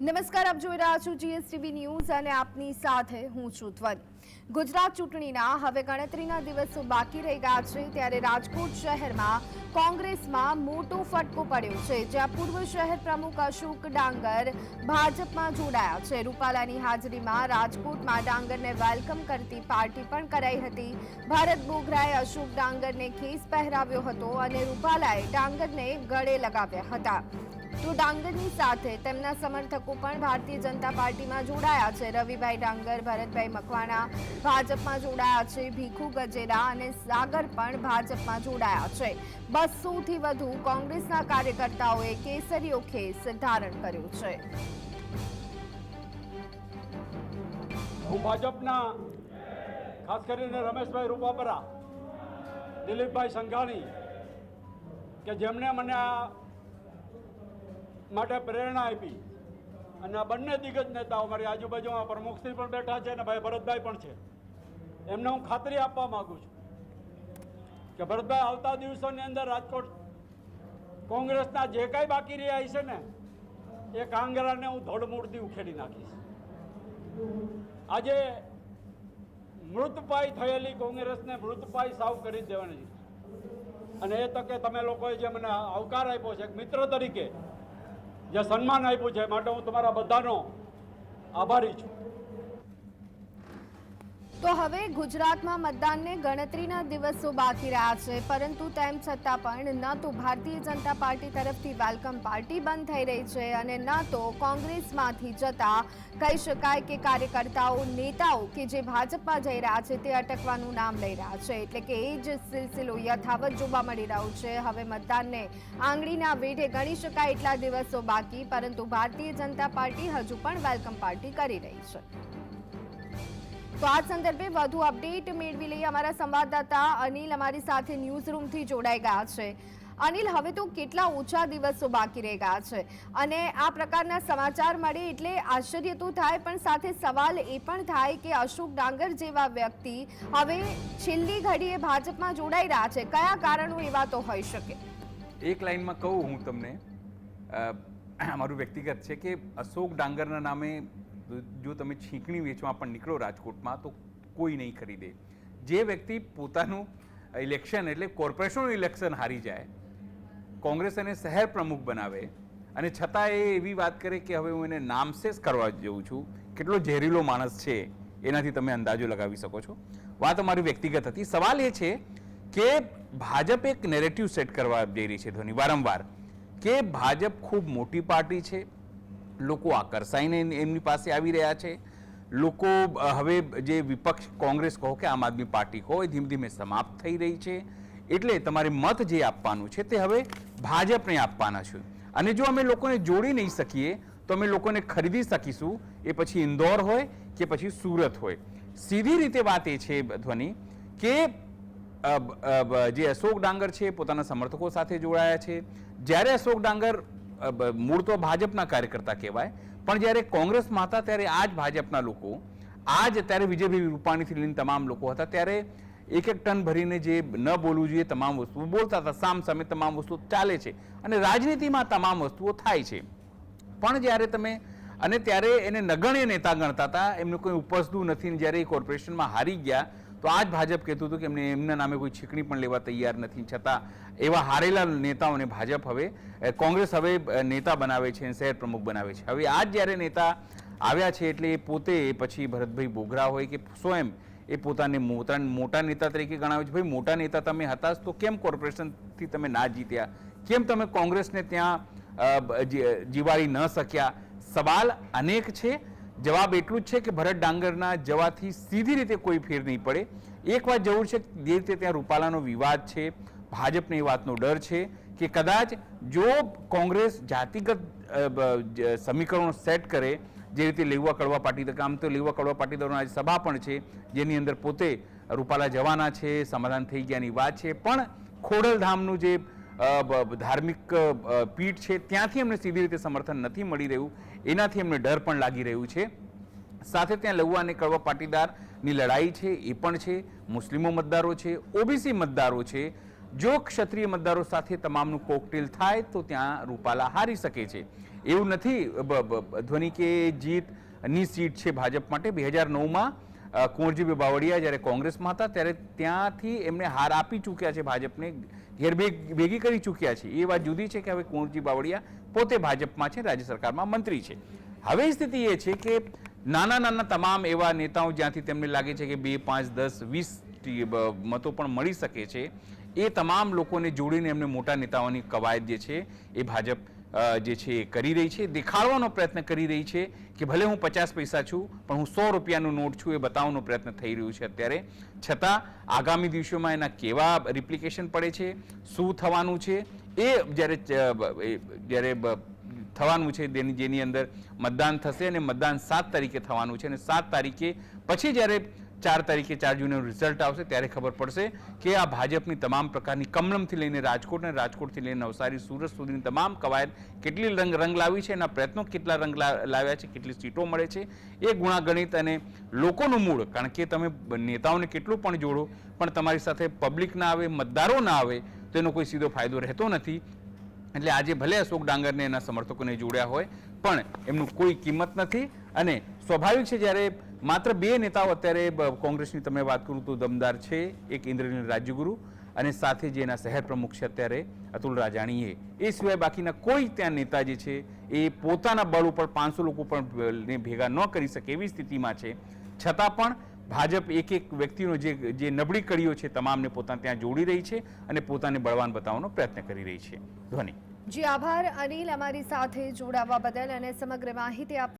નમસ્કાર આપ જોઈ રહ્યા છો જીએસટીવી ન્યૂઝ અને આપની સાથે હું છું ધ્વની. ગુજરાત ચૂંટણીના હવે ગણતરીના દિવસો બાકી રહી ગયા છે ત્યારે રાજકોટ શહેરમાં કોંગ્રેસમાં મોટો ફટકો પડ્યો છે, જ્યાં પૂર્વ શહેર પ્રમુખ અશોક ડાંગર ભાજપમાં જોડાયા છે. રૂપાલાની હાજરીમાં રાજકોટમાં ડાંગરને વેલકમ કરતી પાર્ટી પણ કરાઈ હતી. ભારત બોગરાએ અશોક ડાંગરને ખેસ પહેરાવ્યો હતો અને રૂપાલાએ ડાંગરને ગળે લગાવ્યા હતા. તો ડાંગરની સાથે તેમના સમર્થકો પણ ભારતીય જનતા પાર્ટીમાં જોડાયા છે. રવિભાઈ ડાંગર, ભરતભાઈ મકવાણા ભાજપમાં જોડાયા છે ભીખુ ગજેરા અને સાગર પણ ભાજપમાં જોડાયા છે. બસોથી વધુ કોંગ્રેસના કાર્યકર્તાઓએ કેસરીયો ખેસ ધારણ કર્યો છે. હું ભાજપના, ખાસ કરીને રમેશભાઈ રૂપાપરા, દિલીપભાઈ સંઘાણી, કે જેમણે મને આ માટે પ્રેરણા આપી અને આ બંને દિગ્ગજ નેતાઓ મારી આજુબાજુમાં પ્રમુખશ્રી પણ બેઠા છે અને ભાઈ ભરતભાઈ પણ છે. એમને હું ખાતરી આપવા માગું છું કે ભરતભાઈ આવતા દિવસોની અંદર રાજકોટ કોંગ્રેસના જે કાંઈ બાકી રહ્યા છે ને, એ કાંગરાને હું ધોળમૂળથી ઉખેડી નાખીશ. આજે મૃતપાય થયેલી કોંગ્રેસને મૃતપાય સાવ કરી દેવાની અને એ તકે તમે લોકોએ જે મને આવકાર આપ્યો છે, એક મિત્ર તરીકે જે સન્માન આપ્યું છે માટે હું તમારા બધાનો આભારી છું. તો હવે ગુજરાતમાં મતદાનને ગણતરીના દિવસો બાકી રહ્યા છે, પરંતુ તેમ છતાં પણ ન તો ભારતીય જનતા પાર્ટી તરફથી વેલકમ પાર્ટી બંધ થઈ રહી છે અને ન તો કોંગ્રેસમાંથી જતા કહી શકાય કે કાર્યકર્તાઓ, નેતાઓ કે જે ભાજપમાં જઈ રહ્યા છે તે અટકવાનું નામ લઈ રહ્યા છે. એટલે કે એ જ સિલસિલો યથાવત જોવા મળી રહ્યો છે. હવે મતદાનને આંગળીના વેઢે ગણી શકાય એટલા દિવસો બાકી, પરંતુ ભારતીય જનતા પાર્ટી હજુ પણ વેલકમ પાર્ટી કરી રહી છે. તો આ સંદર્ભે વધુ અપડેટ મેળવી લઈએ અમારા સંવાદદાતા અનિલ અમારી સાથે ન્યૂઝ રૂમથી જોડાઈ ગયા છે. અનિલ, હવે તો કેટલા ઓછા દિવસો બાકી રહી ગયા છે? અને આ પ્રકારના સમાચાર મળે એટલે આશ્ચર્ય તો થાય, પણ સાથે સવાલ એ પણ થાય કે અશોક ડાંગર જેવા વ્યક્તિ હવે છેલ્લી ઘડીએ ભાજપમાં જોડાઈ રહ્યા છે. કયા કારણો એવા તો હોઈ શકે? એક લાઈનમાં કહું હું તમને. મારું વ્યક્તિગત છે કે અશોક ડાંગરના નામે જો તમે છીંકણી વેચવા પણ નીકળો રાજકોટમાં, તો કોઈ નહીં ખરીદે. જે વ્યક્તિ પોતાનું ઇલેક્શન એટલે કોર્પોરેશનનું ઇલેક્શન હારી જાય, કોંગ્રેસ એને શહેર પ્રમુખ બનાવે, અને છતાં એ એવી વાત કરે કે હવે હું એને નામશેષ કરવા જઉં છું, કેટલો ઝેરીલો માણસ છે, એનાથી તમે અંદાજો લગાવી શકો છો? વાત અમારી વ્યક્તિગત હતી. સવાલ એ છે કે ભાજપ એક નેરેટિવ સેટ કરવા જઈ રહી છે ધોની, વારંવાર, કે ભાજપ ખૂબ મોટી પાર્ટી છે લોકો આકર્ષાઈને એમની પાસે આવી રહ્યા છે. લોકો હવે જે વિપક્ષ કોંગ્રેસ કહો કે આમ આદમી પાર્ટી એ ધીમે ધીમે સમાપ્ત થઈ રહી છે. એટલે તમારે મત જે આપવાનું છે તે હવે ભાજપને આપવાના છે. અને જો અમે લોકોને જોડી નહીં શકીએ, તો અમે લોકોને ખરીદી શકીશું. એ પછી ઇન્દોર હોય કે પછી સુરત હોય. સીધી રીતે વાત એ છે ધ્વની કે જે અશોક ડાંગર છે, પોતાના સમર્થકો સાથે જોડાયા છે. જ્યારે અશોક ડાંગર મૂળ તો ભાજપના કાર્યકર્તા કહેવાય. પણ જ્યારે કોંગ્રેસમાં હતા ત્યારે આ જ ભાજપના લોકો આ જ ત્યારે વિજયભાઈ રૂપાણીથી લઈને તમામ લોકો હતા, ત્યારે એક એક ટન ભરીને જે ન બોલવું જોઈએ તમામ વસ્તુઓ બોલતા હતા, સામ સામે તમામ વસ્તુઓ ચાલે છે અને રાજનીતિમાં તમામ વસ્તુઓ થાય છે. પણ જ્યારે તમે, અને ત્યારે એને નગણ્ય નેતા ગણતા હતા, એમનું કોઈ ઉપસતું નથી જ્યારે એ કોર્પોરેશનમાં હારી ગયા તો આ જ ભાજપ કહેતું હતું કે એમને એમના નામે કોઈ છીકણી પણ લેવા તૈયાર નથી. છતાં એવા હારેલા નેતાઓને ભાજપ હવે કોંગ્રેસ હવે નેતા બનાવે છે અને શહેર પ્રમુખ બનાવે છે. હવે આ જ જ્યારે નેતા આવ્યા છે એટલે એ પોતે પછી ભરતભાઈ બોગરા હોય કે સ્વયં એ પોતાને મોટા મોટા નેતા તરીકે ગણાવે છે. ભાઈ, મોટા નેતા તમે હતા તો કેમ કોર્પોરેશનથી તમે ના જીત્યા? કેમ તમે કોંગ્રેસને ત્યાં જીવાડી ન શક્યા? સવાલ અનેક છે. જવાબ એટલું જ છે કે ભરત ડાંગરના જવાથી સીધી રીતે કોઈ ફેર નહીં પડે. એક વાત જરૂર છે જે રીતે ત્યાં રૂપાલાનો વિવાદ છે, ભાજપને એ વાતનો ડર છે કે કદાચ જો કોંગ્રેસ જાતિગત સમીકરણો સેટ કરે, જે રીતે લેવા કડવા પાટીદાર, આમ તો લેવા કડવા પાટીદારોની આજે સભા પણ છે, જેની અંદર પોતે રૂપાલા જવાના છે, સમાધાન થઈ ગયાની વાત છે. પણ ખોડલધામનું જે ધાર્મિક પીઠ છે, ત્યાંથી એમને સીધી રીતે સમર્થન નથી મળી રહ્યું. એનાથી એમને ડર પણ લાગી રહ્યું છે. સાથે ત્યાં લઉવા અને કડવા પાટીદારની લડાઈ છે, એ પણ છે. મુસ્લિમો મતદારો છે, ઓબીસી મતદારો છે. જો ક્ષત્રિય મતદારો સાથે તમામનું કોકટેલ થાય, તો ત્યાં રૂપાલા હારી શકે છે. એવું નથી ધ્વની કે જીતની સીટ છે ભાજપ માટે. બે હજાર નવમાં કુંવરજીભાઈ બાવળિયા જ્યારે કોંગ્રેસમાં હતા, ત્યારે ત્યાંથી એમને હાર આપી ચૂક્યા છે ભાજપને ઘેર ભેગી કરી ચૂક્યા છે. એ વાત જુદી છે કે હવે કુંવરજી બાવળિયા પોતે ભાજપમાં છે, રાજ્ય સરકારમાં મંત્રી છે. હવે સ્થિતિ એ છે કે નાના નાના તમામ એવા નેતાઓ જ્યાંથી તેમને લાગે છે કે બે, પાંચ, દસ, વીસ મતો પણ મળી શકે છે, એ તમામ લોકોને જોડીને એમને મોટા નેતાઓની કવાયત જે છે, એ ભાજપ જે છે એ કરી રહી છે. દેખાડવાનો પ્રયત્ન કરી રહી છે કે ભલે હું પચાસ પૈસા છું, પણ હું સો રૂપિયાનું નોટ છું એ બતાવવાનો પ્રયત્ન થઈ રહ્યું છે અત્યારે. છતાં, આગામી દિવસોમાં એના કેવા રિપ્લિકેશન પડે છે, શું થવાનું છે, એ જ્યારે જ્યારે થવાનું છે જેની જેની અંદર મતદાન થશે અને મતદાન સાત તારીખે થવાનું છે અને સાત તારીખે પછી જ્યારે ચાર તારીખે ચાર જૂને રિઝલ્ટ આવશે, ત્યારે ખબર પડશે કે આ ભાજપની તમામ પ્રકારની કમલમથી લઈને રાજકોટ અને રાજકોટથી લઈને નવસારી, સુરત સુધીની તમામ કવાયત કેટલી રંગ રંગ લાવી છે એના પ્રયત્નો કેટલા રંગ લાવ્યા છે, કેટલી સીટો મળે છે, એ ગુણાગણિત અને લોકોનું મૂળ, કારણ કે તમે નેતાઓને કેટલું પણ જોડો, પણ તમારી સાથે પબ્લિક ના આવે, મતદારો ના આવે, તો એનો કોઈ સીધો ફાયદો રહેતો નથી. એટલે આજે ભલે અશોક ડાંગરને એના સમર્થકોને જોડ્યા હોય, પણ એમનું કોઈ કિંમત નથી. અને સ્વાભાવિક છે જ્યારે માત્ર બે નેતાઓ અત્યારે કોંગ્રેસની તમે વાત કરું તો દમદાર છે, એક ઇન્દ્રનીલ રાજ્યગુરુ અને સાથે જે એના શહેર પ્રમુખ છે અત્યારે અતુલ રાજાણીએ. એ સિવાય બાકીના કોઈ ત્યાં નેતા જે છે, એ પોતાના બળ ઉપર પાંચસો લોકો પણ ભેગા ન કરી શકે એવી સ્થિતિમાં છે. છતાં પણ ભાજપ એક એક વ્યક્તિનો જે જે નબળી કડીઓ છે તમામને પોતાને ત્યાં જોડી રહી છે અને પોતાને બળવાન બતાવવાનો પ્રયત્ન કરી રહી છે. ધ્વનિ. જી, આભાર અનિલ અમારી સાથે જોડાવા બદલ અને સમગ્ર માહિતી આપ